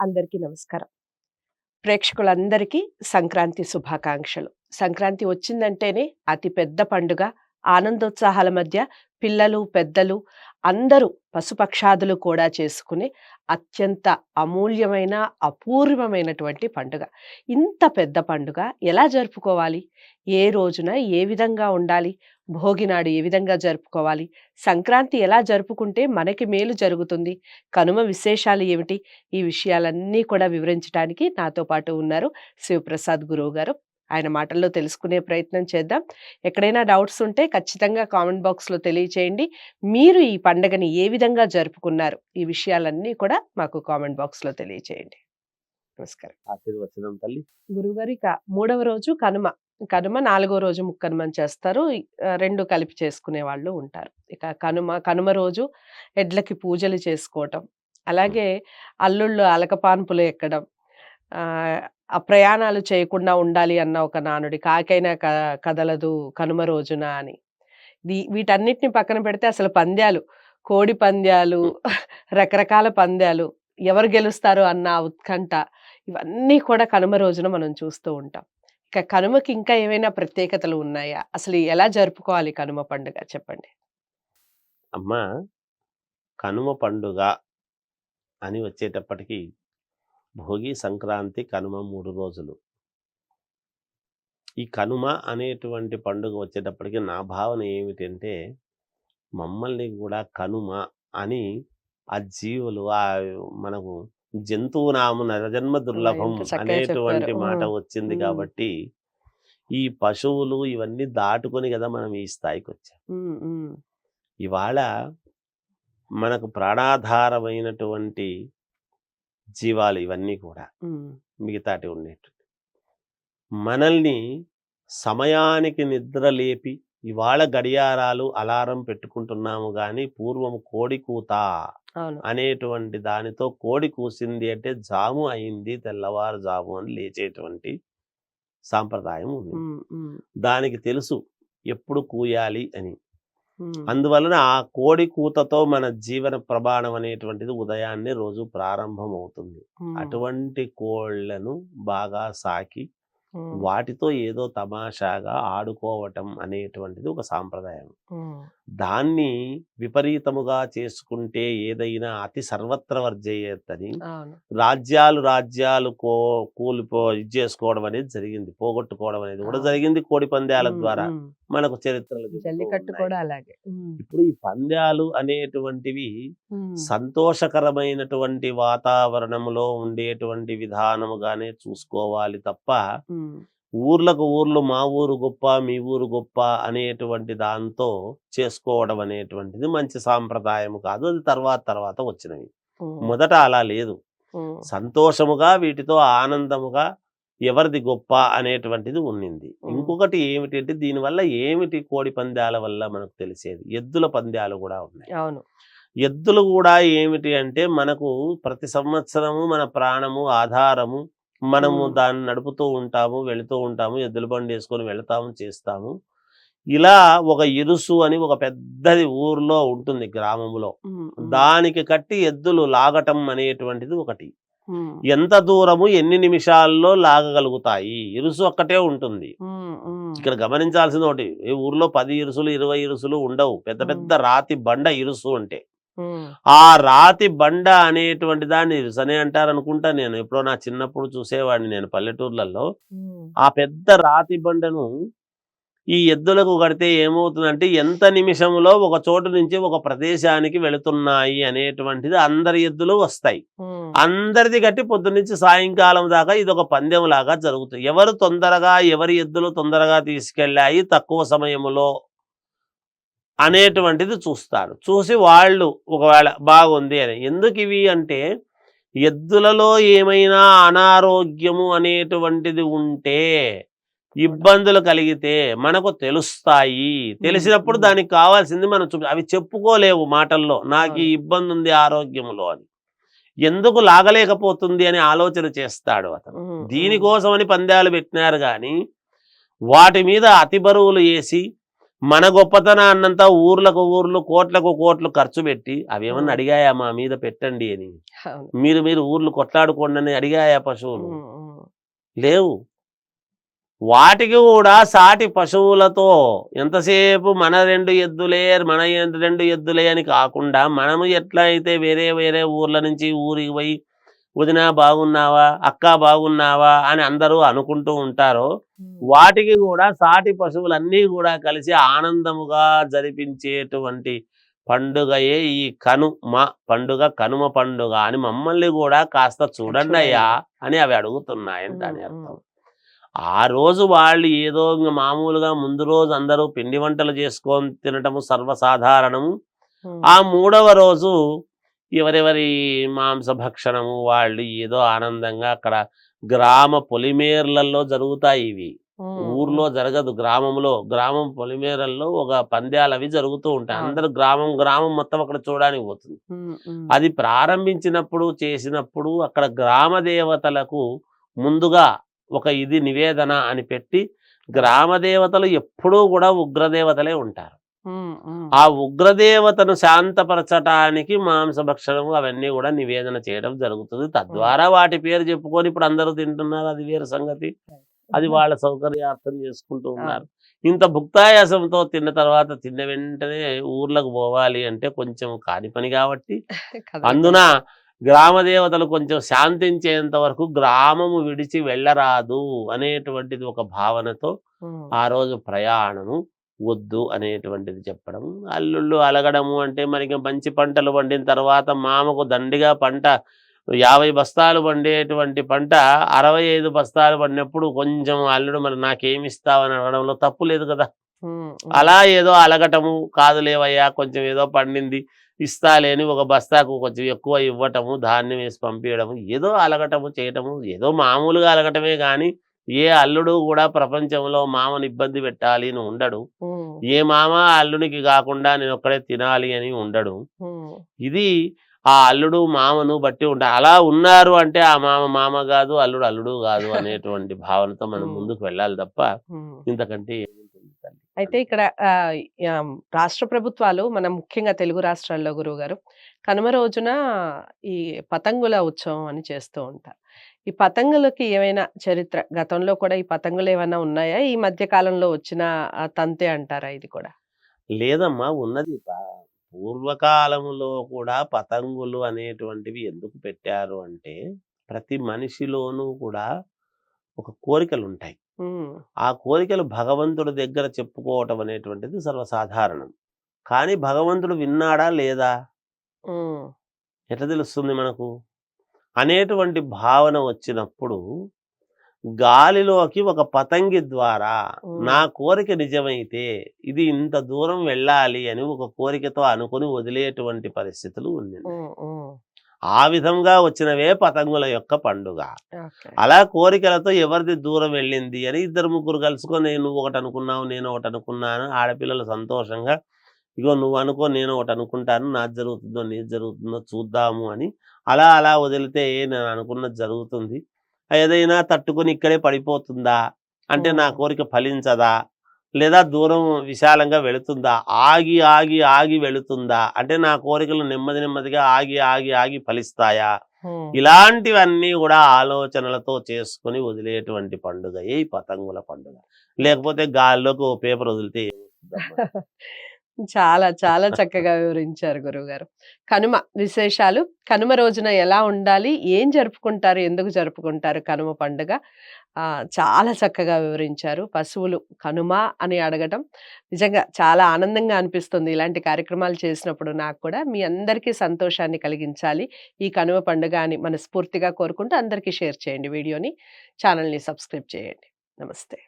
అందరికీ నమస్కారం. ప్రేక్షకులందరికీ సంక్రాంతి శుభాకాంక్షలు. సంక్రాంతి వచ్చిందంటేనే అతి పెద్ద పండుగ. ఆనందోత్సాహాల మధ్య పిల్లలు పెద్దలు అందరూ పశుపక్షాదులు కూడా చేసుకునే అత్యంత అమూల్యమైన అపూర్వమైనటువంటి పండుగ. ఇంత పెద్ద పండుగ ఎలా జరుపుకోవాలి? ఏ రోజున ఏ విధంగా ఉండాలి? భోగినాడు ఏ విధంగా జరుపుకోవాలి? సంక్రాంతి ఎలా జరుపుకుంటే మనకి మేలు జరుగుతుంది? కనుమ విశేషాలు ఏమిటి? ఈ విషయాలన్నీ కూడా వివరించడానికి నాతో పాటు ఉన్నారు శివప్రసాద్ గురువు గారు ఆయన మాటల్లో తెలుసుకునే ప్రయత్నం చేద్దాం. ఎక్కడైనా డౌట్స్ ఉంటే ఖచ్చితంగా కామెంట్ బాక్స్లో తెలియచేయండి. మీరు ఈ పండగని ఏ విధంగా జరుపుకున్నారు? ఈ విషయాలన్నీ కూడా మాకు కామెంట్ బాక్స్లో తెలియచేయండి. నమస్కారం. ఆశీర్వచనం తల్లి. గురుగారు మూడవ రోజు కనుమ. కనుమ నాలుగో రోజు ముక్కనుమని చేస్తారు. రెండు కలిపి చేసుకునే వాళ్ళు ఉంటారు. ఇక కనుమ కనుమ రోజు ఎడ్లకి పూజలు చేసుకోవటం. అలాగే అల్లుళ్ళు అలకపాన్పులు ఎక్కడం. ఆ, ప్రయాణాలు చేయకుండా ఉండాలి అన్న ఒక నానుడి. కాకైనా క- కదలదు కనుమ రోజున అని. వీటన్నిటిని పక్కన పెడితే అసలు పంద్యాలు. కోడి పంద్యాలు రకరకాల పంద్యాలు. ఎవరు గెలుస్తారు అన్న ఉత్కంఠ. ఇవన్నీ కూడా కనుమ రోజున మనం చూస్తూ ఉంటాం. ఇక కనుమకి ఇంకా ఏమైనా ప్రత్యేకతలు ఉన్నాయా? అసలు ఎలా జరుపుకోవాలి కనుమ పండుగ? చెప్పండి. అమ్మ కనుమ పండుగ అని వచ్చేటప్పటికి భోగి సంక్రాంతి కనుమ మూడు రోజులు. ఈ కనుమ అనేటువంటి పండుగ వచ్చేటప్పటికి నా భావన ఏమిటంటే మమ్మల్ని కూడా కనుమ అని ఆ జీవులు ఆ మనకు జంతువు నాము నరజన్మ దుర్లభం అనేటువంటి. మాట. వచ్చింది. కాబట్టి ఈ పశువులు ఇవన్నీ దాటుకొని కదా మనం ఈ స్థాయికి వచ్చాం ఇవాళ మనకు ప్రాణాధారమైనటువంటి జీవాలు ఇవన్నీ కూడా మిగతాటి ఉండేటువంటి మనల్ని సమయానికి నిద్ర లేపి ఇవాళ గడియారాలు అలారం పెట్టుకుంటున్నాము కానీ పూర్వం కోడి కూత అనేటువంటి దానితో కోడి కూసింది అంటే జాము అయింది తెల్లవారు జాము అని లేచేటువంటి సాంప్రదాయం ఉంది. దానికి తెలుసు ఎప్పుడు కూయాలి అని. అందువలన ఆ కోడి కూతతో మన జీవన ప్రమాణం అనేటువంటిది ఉదయాన్నే రోజు ప్రారంభం అవుతుంది అటువంటి కోళ్ళను బాగా సాకి వాటితో ఏదో తమాషాగా ఆడుకోవటం అనేటువంటిది ఒక సాంప్రదాయం. దాన్ని విపరీతముగా చేసుకుంటే ఏదైనా అతి సర్వత్ర వర్జయ్యని అవును. రాజ్యాలు రాజ్యాలు కో కూలిపో ఇది చేసుకోవడం అనేది జరిగింది పోగొట్టుకోవడం అనేది కూడా. జరిగింది కోడి పందాల ద్వారా మనకు చరిత్రలు ఇప్పుడు ఈ పందాలు అనేటువంటివి సంతోషకరమైనటువంటి వాతావరణంలో ఉండేటువంటి విధానముగానే చూసుకోవాలి తప్ప ఊర్లకు ఊర్లు మా ఊరు గొప్ప మీ ఊరు గొప్ప అనేటువంటి దాంతో చేసుకోవడం అనేటువంటిది మంచి సాంప్రదాయం కాదు. అది తర్వాత తర్వాత వచ్చినవి. మొదట అలా లేదు. సంతోషముగా వీటితో ఆనందముగా ఎవరిది గొప్ప అనేటువంటిది ఉన్నింది. ఇంకొకటి ఏమిటంటే దీనివల్ల ఏమిటి కోడి పందాల వల్ల మనకు తెలిసేది? ఎద్దుల పందాలు కూడా ఉన్నాయి. అవును. ఎద్దులు కూడా ఏమిటి అంటే మనకు ప్రతి సంవత్సరము మన ప్రాణము ఆధారము మనము. దాన్ని నడుపుతూ ఉంటాము వెళుతూ ఉంటాము ఎద్దుల బండి వేసుకొని వెళతాము చేస్తాము. ఇలా ఒక ఇరుసు అని ఒక పెద్దది ఊర్లో ఉంటుంది గ్రామంలో. దానికి కట్టి ఎద్దులు లాగటం అనేటువంటిది ఒకటి. ఎంత దూరము ఎన్ని నిమిషాల్లో లాగగలుగుతాయి? ఇరుసు ఒక్కటే ఉంటుంది. ఇక్కడ గమనించాల్సింది ఒకటి. ఈ ఊర్లో పది ఇరుసులు ఇరవై ఇరుసులు ఉండవు. పెద్ద. పెద్ద రాతి బండ ఇరుసు అంటే. ఆ రాతి బండ అనేటువంటి దాన్ని ఇరుసనే అంటారు అనుకుంటా నేను. ఎప్పుడో నా చిన్నప్పుడు చూసేవాడిని నేను పల్లెటూర్లలో. ఆ పెద్ద రాతి బండను ఈ ఎద్దులకు కడితే ఏమవుతుందంటే ఎంత నిమిషంలో ఒక చోటు నుంచి ఒక ప్రదేశానికి వెళుతున్నాయి అనేటువంటిది అందరి ఎద్దులు వస్తాయి. అందరిది కట్టి పొద్దు నుంచి సాయంకాలం దాకా ఇది ఒక పందెం లాగా జరుగుతుంది ఎవరు తొందరగా ఎవరి ఎద్దులు తొందరగా తీసుకెళ్ళాయి తక్కువ సమయంలో అనేటువంటిది చూస్తారు. చూసి వాళ్ళు ఒకవేళ బాగుంది అని. ఎందుకు ఇవి అంటే ఎద్దులలో ఏమైనా అనారోగ్యము అనేటువంటిది ఉంటే ఇబ్బందులు కలిగితే మనకు తెలుస్తాయి. తెలిసినప్పుడు. దానికి కావాల్సింది మనం చూ అవి చెప్పుకోలేవు మాటల్లో. నాకు ఈ. ఇబ్బంది ఉంది ఆరోగ్యములో అని. ఎందుకు లాగలేకపోతుంది అని ఆలోచన చేస్తాడు అతను. దీనికోసమని పందాలు పెట్టినారు కానీ వాటి మీద అతి బరువులు వేసి మన గొప్పతనాన్నంతా ఊర్లకు ఊర్లు కోట్లకు కోట్లు ఖర్చు పెట్టి అవేమన్నా. అడిగాయా మా మీద పెట్టండి అని మీరు మీరు ఊర్లు కొట్లాడుకోండి అని అడిగాయా పశువులు. లేవు వాటికి కూడా సాటి పశువులతో ఎంతసేపు మన రెండు ఎద్దులే మన రెండు ఎద్దులే అని కాకుండా మనము ఎట్లా అయితే వేరే వేరే ఊర్ల నుంచి ఊరికి పోయి వదినా బాగున్నావా? అక్క బాగున్నావా? అని అందరూ అనుకుంటూ ఉంటారో వాటికి కూడా సాటి పశువులన్నీ కూడా కలిసి ఆనందముగా జరిపించేటువంటి పండుగయే ఈ కనుమ పండుగ కనుమ పండుగ అని మమ్మల్ని కూడా కాస్త చూడండి అయ్యా అని అవి అడుగుతున్నాయని దాని అర్థం. ఆ రోజు వాళ్ళు ఏదో మామూలుగా ముందు రోజు అందరూ పిండి వంటలు చేసుకొని తినటము సర్వసాధారణము. ఆ మూడవ రోజు ఎవరెవరి మాంస భక్షణము వాళ్ళు ఏదో ఆనందంగా అక్కడ గ్రామ పొలిమేర్లలో జరుగుతాయి ఇవి ఊర్లో జరగదు గ్రామంలో గ్రామం పొలిమేరల్లో ఒక పంద్యాలు అవి జరుగుతూ ఉంటాయి. అందరూ గ్రామం గ్రామం మొత్తం అక్కడ చూడడానికి పోతుంది. అది ప్రారంభించినప్పుడు చేసినప్పుడు అక్కడ గ్రామ దేవతలకు ముందుగా ఒక ఇది నివేదన అని పెట్టి గ్రామ దేవతలు ఎప్పుడూ కూడా ఉగ్రదేవతలే ఉంటారు. ఆ ఉగ్రదేవతను శాంతపరచటానికి మాంసభక్షణము అవన్నీ కూడా నివేదన చేయడం జరుగుతుంది. తద్వారా వాటి పేరు చెప్పుకొని ఇప్పుడు అందరూ తింటున్నారు. అది వేరే సంగతి. అది వాళ్ళ సౌకర్యార్థం చేసుకుంటూ ఉన్నారు. ఇంత భుక్తాయాసంతో తిన్న తర్వాత తిన్న వెంటనే ఊర్లకు పోవాలి అంటే కొంచెం కాని పని కాబట్టి. అందున గ్రామ దేవతలు కొంచెం శాంతించేంత వరకు గ్రామము విడిచి వెళ్ళరాదు అనేటువంటిది ఒక భావనతో ఆ రోజు ప్రయాణము. వద్దు అనేటువంటిది చెప్పడం అల్లుళ్ళు అలగడము అంటే మనకి మంచి పంటలు పండిన తర్వాత మామకు దండిగా పంట యాభై బస్తాలు పండేటువంటి పంట అరవై ఐదు బస్తాలు పండినప్పుడు కొంచెం అల్లుడు మరి నాకేమి ఇస్తావని అడగడంలో తప్పు లేదు కదా. అలా ఏదో అలగటము కాదులేవయ్యా కొంచెం ఏదో పండింది ఇస్తాలే అని ఒక బస్తాకు కొంచెం ఎక్కువ ఇవ్వటము ధాన్యం వేసి పంపించడము ఏదో అలగటము చేయటము ఏదో మామూలుగా అలగటమే కానీ ఏ అల్లుడు కూడా ప్రపంచంలో మామని ఇబ్బంది పెట్టాలి అని ఉండడు ఏ మామ అల్లునికి కాకుండా నేను ఒక్కడే తినాలి అని ఉండడు. ఇది ఆ అల్లుడు మామను బట్టి ఉంటాయి అలా ఉన్నారు అంటే ఆ మామ మామ కాదు అల్లుడు అల్లుడు కాదు అనేటువంటి భావనతో మనం. ముందుకు వెళ్ళాలి తప్ప. ఇంతకంటే? అయితే ఇక్కడ రాష్ట్ర ప్రభుత్వాలు మనం ముఖ్యంగా తెలుగు రాష్ట్రాల్లో గురువు గారు కనుమ రోజున ఈ పతంగుల ఉత్సవం అని చేస్తూ ఉంటారు ఈ పతంగులకి ఏమైనా చరిత్ర? గతంలో కూడా ఈ పతంగులు ఏమైనా ఉన్నాయా? ఈ మధ్య కాలంలో వచ్చిన తంతే అంటారా ఇది కూడా? లేదమ్మా ఉన్నది. ప- పూర్వకాలములో కూడా పతంగులు అనేటువంటివి ఎందుకు పెట్టారు అంటే ప్రతి మనిషిలోనూ కూడా ఒక కోరికలు ఉంటాయి ఆ కోరికలు భగవంతుడి దగ్గర చెప్పుకోవటం అనేటువంటిది సర్వసాధారణం. కానీ భగవంతుడు విన్నాడా లేదా? ఎట్లా తెలుస్తుంది మనకు? అనేటువంటి భావన వచ్చినప్పుడు గాలిలోకి ఒక పతంగి ద్వారా. నా కోరిక నిజమైతే ఇది ఇంత దూరం వెళ్ళాలి అని ఒక కోరికతో అనుకుని వదిలేటువంటి పరిస్థితులు ఉంది. ఆ విధంగా వచ్చినవే పతంగుల యొక్క పండుగ. అలా కోరికలతో ఎవరిది దూరం వెళ్ళింది అని ఇద్దరు ముగ్గురు కలుసుకొని నువ్వు ఒకటి అనుకున్నావు నేను ఒకటి అనుకున్నాను ఆడపిల్లలు సంతోషంగా ఇగో నువ్వు అనుకో నేను ఒకటి అనుకుంటాను నాది జరుగుతుందో నీది జరుగుతుందో చూద్దాము అని. అలా అలా వదిలితే నేను అనుకున్నది జరుగుతుంది. ఏదైనా తట్టుకొని ఇక్కడే పడిపోతుందా? అంటే నా. కోరిక ఫలించదా? లేదా దూరం విశాలంగా వెళుతుందా? ఆగి ఆగి ఆగి వెళుతుందా? అంటే నా కోరికలు నెమ్మది నెమ్మదిగా ఆగి ఆగి ఆగి ఫలిస్తాయా. ఇలాంటివన్నీ కూడా ఆలోచనలతో చేసుకుని వదిలేటువంటి పండుగ ఈ పతంగుల పండుగ. లేకపోతే గాల్లోకి ఓ పేపర్ వదిలితే? చాలా చాలా చక్కగా వివరించారు గురువుగారు. కనుమ విశేషాలు కనుమ రోజున ఎలా ఉండాలి ఏం జరుపుకుంటారు ఎందుకు జరుపుకుంటారు కనుమ పండుగ? చాలా చక్కగా వివరించారు. పశువులు కనుమ అని అడగటం నిజంగా చాలా ఆనందంగా అనిపిస్తుంది. ఇలాంటి కార్యక్రమాలు చేసినప్పుడు నాకు కూడా మీ అందరికీ సంతోషాన్ని కలిగించాలి. ఈ కనుమ పండుగ అని మనస్ఫూర్తిగా కోరుకుంటూ అందరికీ షేర్ చేయండి వీడియోని. ఛానల్ని సబ్స్క్రైబ్ చేయండి. నమస్తే.